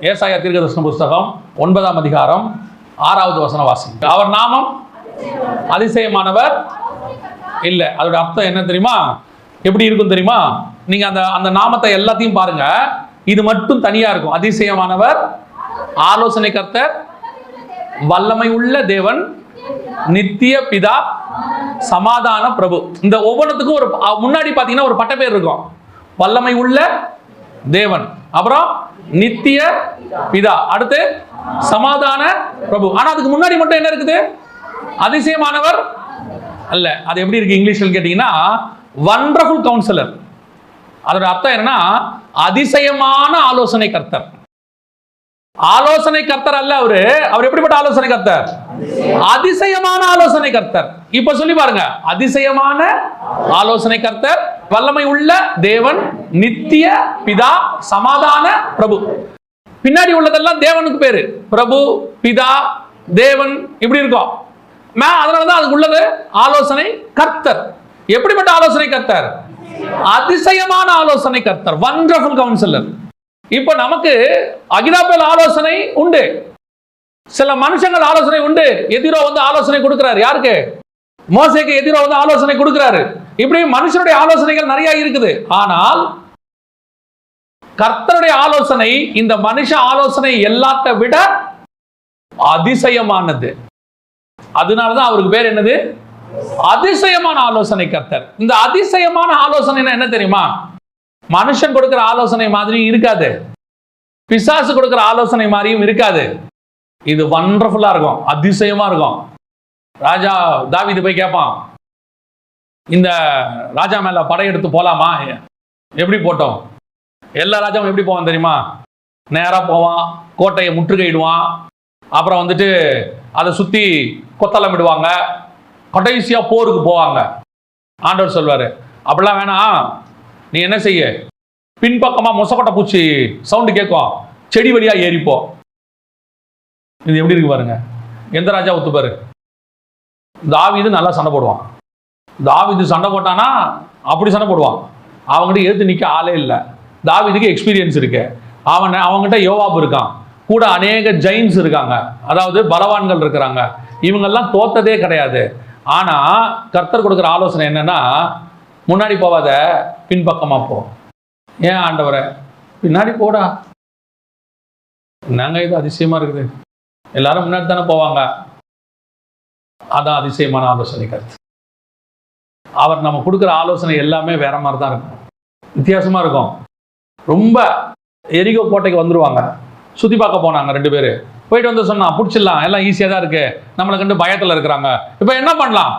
ஏசாய தீர்க்கதர்சன புஸ்தகம் ஒன்பதாம் அதிகாரம் ஆறாவது வசன வாசி அவர் நாமம் அதிசயமானவர் இல்லை. அதோட அர்த்தம் என்ன தெரியுமா? எப்படி இருக்கும் தெரியுமா? நீங்க அந்த அந்த நாமத்தை எல்லாத்தையும் பாருங்க. இது மட்டும் தனியா இருக்கும். அதிசயமானவர் ஆலோசனை கர்த்தர் வல்லமை உள்ள தேவன் நித்திய பிதா சமாதான பிரபு. இந்த ஒவ்வொன்றுத்துக்கும் ஒரு முன்னாடி பார்த்தீங்கன்னா ஒரு பட்டப்பேர் இருக்கும். வல்லமை உள்ள தேவன். அப்புறம் நித்திய பிதா. அடுத்து சமாதான பிரபு. ஆனா அதுக்கு முன்னாடி மட்டும் என்ன இருக்குது? அதிசயமானவர் அல்ல. அது எப்படி இருக்கு இங்கிலீஷ்ல கேட்டீங்கன்னா வண்டர்ஃபுல் கவுன்சிலர் அதோட அர்த்தம் என்னன்னா அதிசயமான ஆலோசனை கர்த்தர். ஆலோசனை கர்த்தர் அல்ல அவரு. அவர் எப்படிப்பட்ட ஆலோசனை கர்த்தர்? அதிசயமான ஆலோசனை கர்த்தர். இப்ப சொல்லி பாருங்க. அதிசயமான ஆலோசனை கர்த்தர் வல்லமை உள்ள தேவன் நித்திய பிதா சமாதான பிரபு. பின்னாடி உள்ளதெல்லாம் தேவனுக்கு பேரு. பிரபு பிதா தேவன் இப்படி இருக்கும். மே- அதனாலதான் அதுக்கு உள்ளது ஆலோசனை கர்த்தர். எப்படிப்பட்ட ஆலோசனை கர்த்தர்? அதிசயமான ஆலோசனை கர்த்தர். வண்டர்ஃபுல் கவுன்சிலர் இப்ப நமக்கு அகிலாபேல் ஆலோசனை உண்டு. சில மனுஷங்கள் ஆலோசனை உண்டு. எதிரோ வந்து ஆலோசனை கொடுக்கிறார். யாருக்கு? மோசைக்கு எதிரோ வந்து ஆலோசனை கொடுக்கிறாரு. இப்படி மனுஷனுடைய ஆலோசனைகள் நிறைய இருக்குது. ஆனால் கர்த்தருடைய ஆலோசனை இந்த மனுஷ ஆலோசனை எல்லாத்த விட அதிசயமானது. அதனாலதான் அவருக்கு பேர் என்னது? அதிசயமான ஆலோசனை கர்த்தர். இந்த அதிசயமான ஆலோசனை என்ன தெரியுமா? மனுஷன் கொடுக்கிற ஆலோசனை மாதிரி இருக்காது. பிசாசு கொடுக்கிற ஆலோசனை மாதிரியும் இருக்காது. இது வண்டர்ஃபுல்லா இருக்கும். அதிசயமா இருக்கும். ராஜா தாவிது போய் கேட்பான் இந்த ராஜா மேல படையெடுத்து போலாமா? எப்படி போட்டோம்? எல்லா ராஜாவும் எப்படி போவான் தெரியுமா? நேராக போவான் கோட்டையை முற்றுகையிடுவான். அப்புறம் வந்துட்டு அதை சுற்றி கொத்தளம் விடுவாங்க கடைசியா போருக்கு போவாங்க. ஆண்டவர் சொல்வார் அப்படிலாம் வேணாம். நீ என்ன செய்ய? பின்பக்கமாக மொசக்கொட்டை பூச்சி சவுண்டு கேட்கும். செடி வழியாக ஏறிப்போம் இது எப்படி இருக்கு பாருங்க. எந்த ராஜா ஒத்துப்பாரு இது நல்லா சண்டை போடுவான். தாவிது சண்டை போட்டானா? அப்படி சண்டை போடுவான். அவங்ககிட்ட எதிர்த்து நிற்க ஆளே இல்லை. தாவிதுக்கு எக்ஸ்பீரியன்ஸ் இருக்கு. அவன் அவங்ககிட்ட யோவாப் இருக்கான். கூட அநேக ஜெயின்ஸ் இருக்காங்க. அதாவது பலவான்கள் இருக்கிறாங்க. இவங்கெல்லாம் தோத்ததே கிடையாது. ஆனால் கர்த்தர் கொடுக்குற ஆலோசனை என்னன்னா முன்னாடி போவாத பின்பக்கமாக போ. ஏன் ஆண்டவரை? பின்னாடி போடா. நாங்கள் இது அதிசயமாக இருக்குது? எல்லாரும் முன்னாடி தானே போவாங்க. அதான் அதிசயமான ஆலோசனை கருத்து. அவர் நம்ம கொடுக்குற ஆலோசனை எல்லாமே வேற மாதிரி தான் இருக்கும். வித்தியாசமா இருக்கும். ரொம்ப எரிகோ கோட்டைக்கு வந்துடுவாங்க சுற்றி பார்க்க போனாங்க ரெண்டு பேர். போயிட்டு வந்து சொன்னா பிடிச்சிடலாம் எல்லாம் ஈஸியாக தான் இருக்கு. நம்மளை கண்டு பயத்தில் இருக்கிறாங்க. இப்போ என்ன பண்ணலாம்?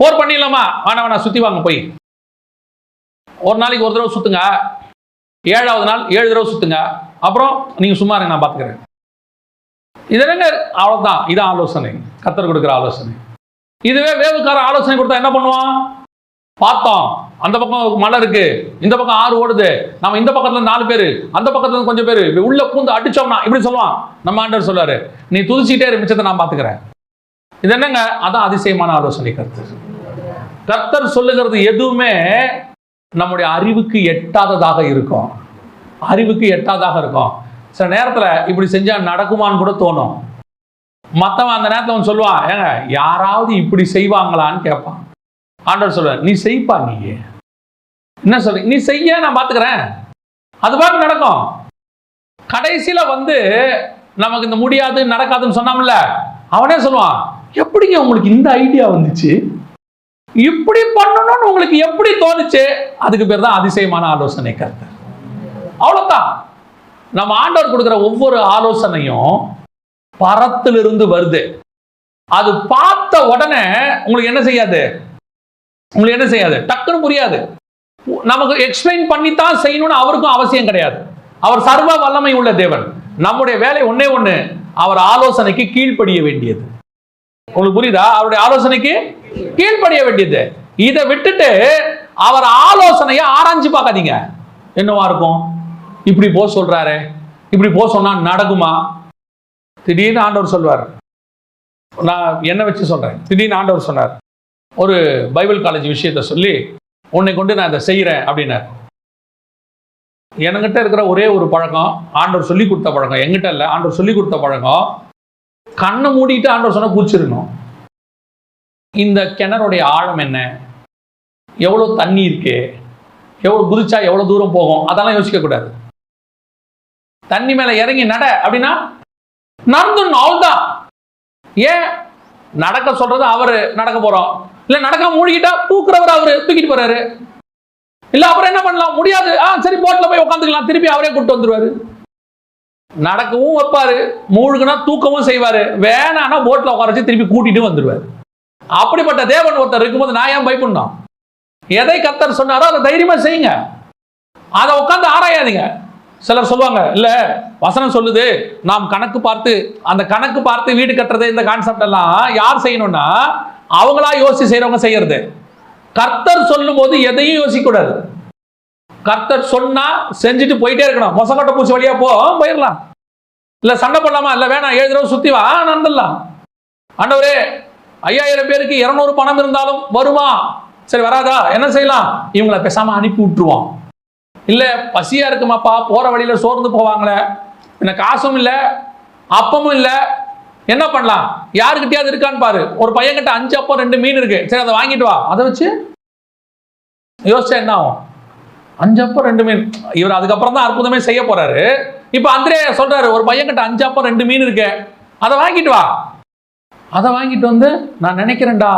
போர் பண்ணிடலாமா? வேணா வேணா சுற்றி வாங்க போய். ஒரு நாளைக்கு ஒரு தடவை சுத்துங்க. ஏழாவது நாள் ஏழு தடவை சுத்துங்க. அப்புறம் நீங்கள் சும்மா இருங்க நான் பார்த்துக்கிறேன் இது என்னங்க? அவ்வளோதான் இதான் ஆலோசனை. கத்தர் கொடுக்குற ஆலோசனை. இதுவே வேவுக்கார ஆலோசனை கொடுத்தா என்ன பண்ணுவான்? பார்த்தோம். அந்த பக்கம் மலை இருக்கு. இந்த பக்கம் ஆறு ஓடுது. நம்ம இந்த பக்கத்துல நாலு பேரு அந்த பக்கத்துல இருந்து கொஞ்சம் பேரு உள்ள பூந்து அடிச்சோம்னா இப்படி சொல்லுவான். நம்ம ஆண்டவர் சொல்லுவாரு நீ துதிச்சிட்டே இரு, மிச்சத்தை நான் பாத்துக்கிறேன். இது என்னங்க? அதான் அதிசயமான ஆலோசனை கருத்து. கர்த்தர் சொல்லுகிறது எதுவுமே நம்முடைய அறிவுக்கு எட்டாததாக இருக்கும். அறிவுக்கு எட்டாததாக இருக்கும். சில நேரத்துல இப்படி செஞ்சா நடக்குமான்னு கூட தோணும். மத்தவன் அந்த நேரத்தில் அவன் சொல்லுவான் ஏங்க யாராவது இப்படி செய்வாங்களான்னு கேட்பான். ஆண்டவர் சொல்லுவார் நீ செய்ப்பா நீ என்ன சொல்ற நீ செய்ய நான் பார்த்துக்கிறேன் அது பாட்டு நடக்கும். கடைசியில் வந்து நமக்கு இந்த முடியாது நடக்காதுன்னு சொன்னாம்ல அவனே சொல்லுவான் எப்படிங்க உங்களுக்கு இந்த ஐடியா வந்துச்சு? இப்படி பண்ணணும்னு உங்களுக்கு எப்படி தோணுச்சு? அதுக்கு பேர் தான் அதிசயமான ஆலோசனை கருத்து. அவ்வளோதான் நம்ம ஆண்டவர் கொடுக்குற ஒவ்வொரு ஆலோசனையும் பரத்திலிருந்து வருது. அது பார்த்த உடனே உங்களுக்கு என்ன செய்யாது? உங்களுக்கு என்ன செய்யாது? டக்குன்னு புரியாது. நமக்கு எக்ஸ்பிளைன் பண்ணித்தான் செய்யணும்னு அவருக்கும் அவசியம் கிடையாது. அவர் சர்வ வல்லமை உள்ள தேவன். நம்முடைய வேலை ஒன்னே ஒண்ணு அவர் ஆலோசனைக்கு கீழ்ப்படிய வேண்டியது. உங்களுக்கு புரியுதா? அவருடைய ஆலோசனைக்கு கீழ்ப்படிய வேண்டியது. இதை விட்டுட்டு அவர் ஆலோசனையை ஆராய்ஞ்சு பார்க்காதீங்க. என்னவா இருக்கும்? இப்படி போ சொல்றாரு. இப்படி போ சொன்னா நடக்குமா? திடீர்னு ஆண்டவர் சொல்வார். நான் என்ன வச்சு சொல்றேன். திடீர்னு ஆண்டவர் சொன்னார். ஒரு பைபிள் காலேஜ் விஷயத்தை சொல்லி உன்னை கொண்டு நான் இதை செய்கிறேன் அப்படின்னார். என்கிட்ட இருக்கிற ஒரே ஒரு பழக்கம் ஆண்டவர் சொல்லி கொடுத்த பழக்கம். எங்கிட்ட இல்லை ஆண்டவர் சொல்லி கொடுத்த பழக்கம் கண்ணை மூடிட்டு ஆண்டவர் சொன்ன குளிச்சிருக்கணும் இந்த கிணறுடைய ஆழம் என்ன? எவ்வளோ தண்ணி இருக்கு? எவ்வளோ குதிச்சா எவ்வளோ தூரம் போகும்? அதெல்லாம் யோசிக்கக்கூடாது தண்ணி மேலே இறங்கி நட அப்படின்னா நடந்துடணும் தான் ஏன்? நடக்க சொல்றது அவர் நடக்க போறோம். இல்லை நடக்க மூழ்கிட்டா தூக்குறவர் அவரு தூக்கிட்டு போறாரு. இல்லை அப்புறம் என்ன பண்ணலாம்? முடியாது. ஆ சரி போட்டில் போய் உட்காந்துக்கலாம் திருப்பி அவரே கூட்டு வந்துருவாரு. நடக்கவும் வைப்பாரு. மூழ்குனா தூக்கவும் செய்வாரு. வேணான்னா போட்டில் உட்கார வச்சு திருப்பி கூட்டிட்டு வந்துடுவார் அப்படிப்பட்ட தேவன் ஒருத்தர் இருக்கும்போது நான் ஏன் பயப்படணும்? எதை கத்தர் சொன்னாரோ அதை தைரியமா செய்யுங்க. அதை உட்காந்து ஆராயாதீங்க. சிலர் சொல்லுவாங்க இல்லை வசனம் சொல்லுது. நாம் கணக்கு பார்த்து அந்த கணக்கு பார்த்து வீடு கட்டுறது இந்த கான்செப்ட் எல்லாம் யார் செய்யணும்னா அவங்களா யோசிச்சு செய்யறவங்க செய்யறது. கர்த்தர் சொல்லும் போது எதையும் யோசிக்க கூடாது. கர்த்தர் சொன்னா செஞ்சுட்டு போயிட்டே இருக்கணும். மொசக்கொட்டை பூச்சி வழியா போ போயிடலாம். இல்ல சண்டை பண்ணலாமா இல்ல வேணாம் ஏழு தடவை சுத்தி வா நடந்துடலாம். ஆண்டவரே ஐயாயிரம் பேருக்கு இருநூறு பணம் இருந்தாலும் வருமா? சரி வராதா? என்ன செய்யலாம்? இவங்களை பேசாம அனுப்பி விட்டுருவோம். இல்ல பசியா இருக்குமாப்பா? போற வழியில சோர்ந்து போவாங்களே. என்ன காசும் இல்லை அப்பமும் இல்லை. என்ன பண்ணலாம்? யாருக்கிட்டயாவது இருக்கான்னு பாரு. ஒரு பையன்கிட்ட அஞ்சு அப்போ ரெண்டு மீன் இருக்கு. சரி அதை வாங்கிட்டு வா. அதை வச்சு யோசிச்சா என்ன ஆகும்? அஞ்சு அப்போ ரெண்டு மீன். இவர் அதுக்கப்புறம் தான் அற்புதமே செய்ய போறாரு. இப்போ அந்திரே சொல்றாரு ஒரு பையன்கிட்ட அஞ்சு அப்போ ரெண்டு மீன் இருக்கு. அதை வாங்கிட்டு வா. அதை வாங்கிட்டு வந்து நான் நினைக்கிறேன்டா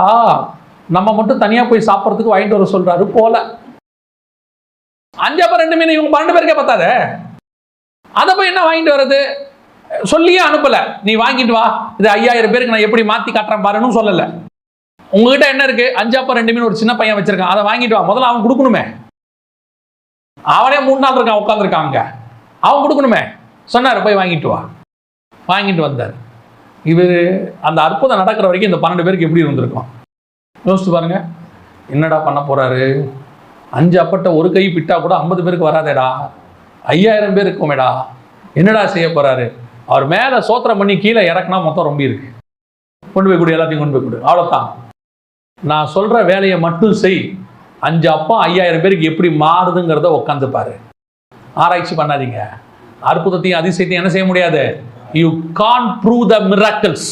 நம்ம மட்டும் தனியா போய் சாப்பிட்றதுக்கு வாங்கிட்டு வர சொல்றாரு போல. அஞ்சு அப்போ ரெண்டு மீன் இவங்க பன்னெண்டு பேருக்கே பார்த்தாரு அதை போய் என்ன வாங்கிட்டு வர்றது? சொல்லியே அனுப்பல. நீ வாங்கிட்டு வா. இது ஐயாயிரம் பேருக்கு நான் எப்படி மாத்தி காட்டுறேன் பாருன்னு சொல்லல. உங்ககிட்ட என்ன இருக்கு? அஞ்சு ரெண்டு மீன் ஒரு சின்ன பையன் வச்சிருக்கான். அதை வாங்கிட்டு வா. முதல்ல அவன் கொடுக்கணுமே. அவனே மூணு நாள் இருக்கான் உட்காந்துருக்காங்க அவன் கொடுக்கணுமே. சொன்னார் போய் வாங்கிட்டு வா. வாங்கிட்டு வந்தார். இவர் அந்த அற்புதம் நடக்கிற வரைக்கும் இந்த பன்னெண்டு பேருக்கு எப்படி இருந்திருக்கும்? யோசிச்சு பாருங்க. என்னடா பண்ண போறாரு? அஞ்சு அப்பட்ட ஒரு கை பிட்டா கூட ஐம்பது பேருக்கு வராதேடா. ஐயாயிரம் பேர் இருக்குமேடா. என்னடா செய்ய போறாரு? அவர் மேலே சோத்திரம் பண்ணி கீழே இறக்குனா மொத்தம் ரொம்ப இருக்கு. கொண்டு போய் கொடு எல்லாத்தையும் கொண்டு போய் கொடு. அவ்வளோதான் நான் சொல்கிற வேலையை மட்டும் செய். அஞ்சு அப்பா ஐயாயிரம் பேருக்கு எப்படி மாறுதுங்கிறத உட்காந்து பாரு ஆராய்ச்சி பண்ணாதீங்க. அற்புதத்தையும் அதிசயத்தையும் என்ன செய்ய முடியாது? You can prove the miracles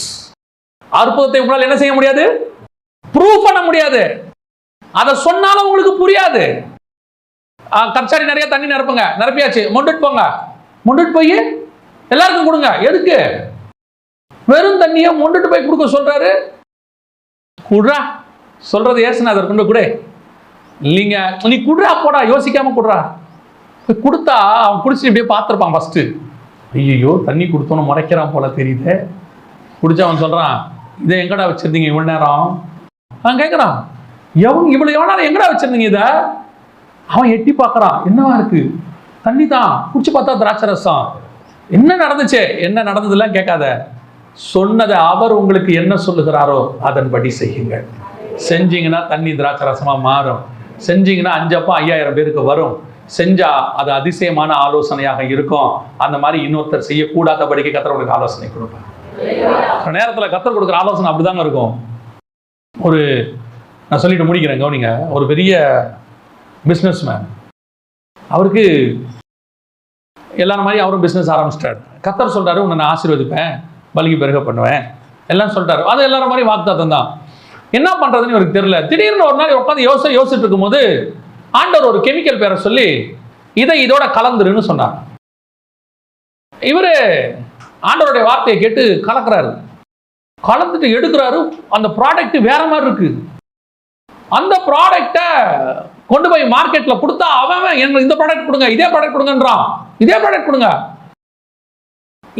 அற்புதத்தை உங்களால் என்ன செய்ய முடியாது? ப்ரூவ் பண்ண முடியாது. அதை சொன்னாலும் உங்களுக்கு புரியாது. ஆ, கற்சாடி நிறைய தண்ணி நிரப்புங்க. நிரப்பியாச்சு. முண்டுட்டு போங்க. முண்டுட்டு போய் எல்லாருக்கும் கொடுங்க. எதுக்கு? வெறும் தண்ணியை மொண்டுட்டு போய் கொடுக்க சொல்றாரு. குடுறா. சொல்றது ஏசுநாதர் கொண்டு கூட கொடு. இல்லைங்க. நீ குடுறா போடா. யோசிக்காம குடுறா. கொடுத்தா அவன் குடிச்சு இப்படியே பார்த்துருப்பான் ஃபஸ்ட்டு ஐயோ தண்ணி கொடுத்தோன்னு முறைக்கிறான் போல தெரியுது. குடிச்சு அவன் சொல்கிறான் இதை எங்கடா வச்சிருந்தீங்க இவ்வளோ நேரம்? அவன் கேட்குறான் எவன் இவ்வளோ எவ்வளோ நேரம் எங்கடா வச்சிருந்தீங்க இதை? அவன் எட்டி பார்க்குறான் என்னவா இருக்குது தண்ணி தான் குடிச்சு பார்த்தா திராட்சை ரசம். என்ன நடந்துச்சு? என்ன நடந்ததெல்லாம் கேட்காத. சொன்னதை அவர் உங்களுக்கு என்ன சொல்லுகிறாரோ அதன்படி செய்யுங்கள். செஞ்சீங்கன்னா தண்ணி திராட்சை ரசமாக மாறும். செஞ்சீங்கன்னா அஞ்சப்பா ஐயாயிரம் பேருக்கு வரும். செஞ்சா அது அதிசயமான ஆலோசனையாக இருக்கும். அந்த மாதிரி இன்னொருத்தர் செய்யக்கூடாதபடிக்கு கத்தர் உங்களுக்கு ஆலோசனை கொடுப்பார். சில நேரத்தில் கத்தர் கொடுக்குற ஆலோசனை அப்படிதாங்க இருக்கும். ஒரு நான் சொல்லிட்டு முடிக்கிறேன் கவனிங்க. ஒரு பெரிய பிஸ்னஸ் மேன் அவருக்கு எல்லாரும் மாதிரி அவரும் பிஸ்னஸ் ஆரம்பிச்சிட்டாரு. கத்தர் சொல்கிறாரு உன்னை நான் ஆசீர்வதிப்பேன் பலிக்கு பெருக பண்ணுவேன். எல்லாம் சொல்கிறாரு அது எல்லாரும் மாதிரி வாக்குத்தாத்தம் தான். என்ன பண்ணுறதுன்னு இவருக்கு தெரியல. திடீர்னு ஒரு நாள் உட்காந்து யோசிச்சு யோசிச்சுட்டு இருக்கும்போது ஆண்டவர் ஒரு கெமிக்கல் பேரை சொல்லி இதை இதோட கலந்துருன்னு சொன்னார். இவரு ஆண்டவருடைய வார்த்தையை கேட்டு கலக்கிறாரு. கலந்துட்டு எடுக்கிறாரு. அந்த ப்ராடக்ட் வேற மாதிரி இருக்கு. அந்த ப்ராடக்டை கொண்டு போய் மார்க்கெட்டில் கொடுத்தா அவன் அவன் எனக்கு இந்த ப்ராடக்ட் கொடுங்க இதே ப்ராடக்ட் கொடுங்கன்றான். இதே ப்ராடக்ட் கொடுங்க.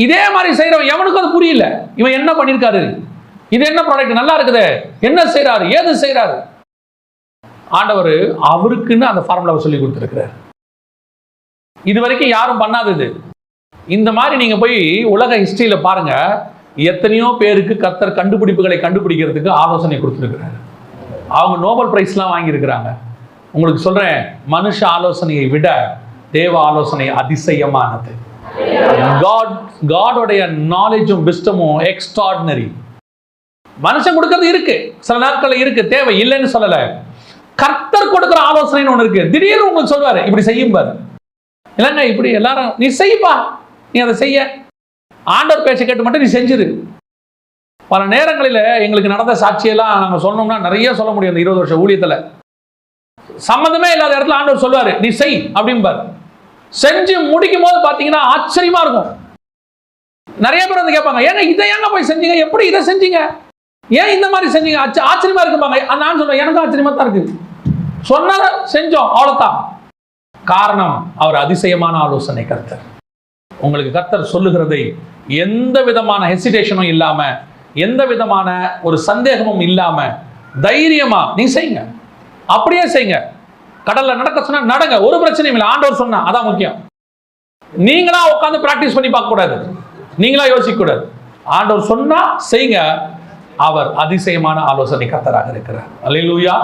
இதே மாதிரி செய்கிறவன் எவனுக்கும் அது புரியல. இவன் என்ன பண்ணியிருக்காரு இது என்ன ப்ராடக்ட் நல்லா இருக்குது. என்ன செய்கிறாரு ஏது செய்கிறாரு ஆண்டவர் அவருக்குன்னு அந்த ஃபார்முலாவை சொல்லி கொடுத்துருக்கிறார். இது வரைக்கும் யாரும் பண்ணாதது இந்த மாதிரி நீங்கள் போய் உலக ஹிஸ்ட்ரியில் பாருங்கள் எத்தனையோ பேருக்கு கத்தர் கண்டுபிடிப்புகளை கண்டுபிடிக்கிறதுக்கு ஆலோசனை கொடுத்துருக்கிறார். அவங்க நோபல் பிரைஸ்லாம் வாங்கியிருக்கிறாங்க. உங்களுக்கு சொல்கிறேன் மனுஷ ஆலோசனையை விட தேவ ஆலோசனை அதிசயமானது. காட் காடோடைய நாலேஜும் விஸ்டமும் எக்ஸ்ட்ராடினரி மனுஷன் கொடுக்கறது இருக்கு. சில நாட்கள் இருக்கு. தேவை இல்லைன்னு சொல்லல. கர்த்தர் கொடுக்குற ஆலோசனைன்னு ஒன்று இருக்கு. திடீர்னு உங்களுக்கு சொல்வாரு இப்படி செய்யும் பாரு. இல்லைங்க இப்படி எல்லாரும் நீ செய்ப்பா நீ அதை செய்ய. ஆண்டவர் பேச்சை கேட்டு மட்டும் நீ செஞ்சிரு. பல நேரங்களில் எங்களுக்கு நடந்த சாட்சியெல்லாம் நாங்கள் சொன்னோம்னா நிறைய சொல்ல முடியும் இந்த இருபது வருஷம் ஊழியத்தில். சம்மந்தமே இல்லாத இடத்துல ஆண்டவர் சொல்லுவார் நீ செய் அப்படிம்பார். செஞ்சு முடிக்கும் போது பார்த்தீங்கன்னா ஆச்சரியமா இருக்கும். நிறைய பேர் வந்து கேட்பாங்க ஏங்க இதை ஏங்க போய் செஞ்சீங்க? எப்படி இதை செஞ்சீங்க? ஏன் இந்த மாதிரி செஞ்சீங்க? ஆச்ச- ஆச்சரியமா இருக்குப்பாங்க நான் சொல்றேன் எனக்கும் ஆச்சரியமா தான் இருக்கு. சொன்னதை செஞ்சோம் அவ்வளோதான் காரணம் அவர் அதிசயமான ஆலோசனை கர்த்தர். உங்களுக்கு கர்த்தர் சொல்லுகிறதை எந்த விதமான ஹெசிடேஷனும் இல்லாம எந்த விதமான ஒரு சந்தேகமும் இல்லாம தைரியமா நீ செய்யுங்க. அப்படியே செய்யுங்க. கடல்ல நடக்க சொன்னா நடங்க ஒரு பிரச்சனையும் இல்லை. ஆண்டவர் சொன்னா அதான் முக்கியம். நீங்களா உட்காந்து பிராக்டிஸ் பண்ணி பார்க்க கூடாது. நீங்களா யோசிக்க கூடாது. ஆண்டவர் சொன்னா செய்யுங்க அவர் அதிசயமான ஆலோசனை கத்தராக இருக்கிறார். அல்லேலூயா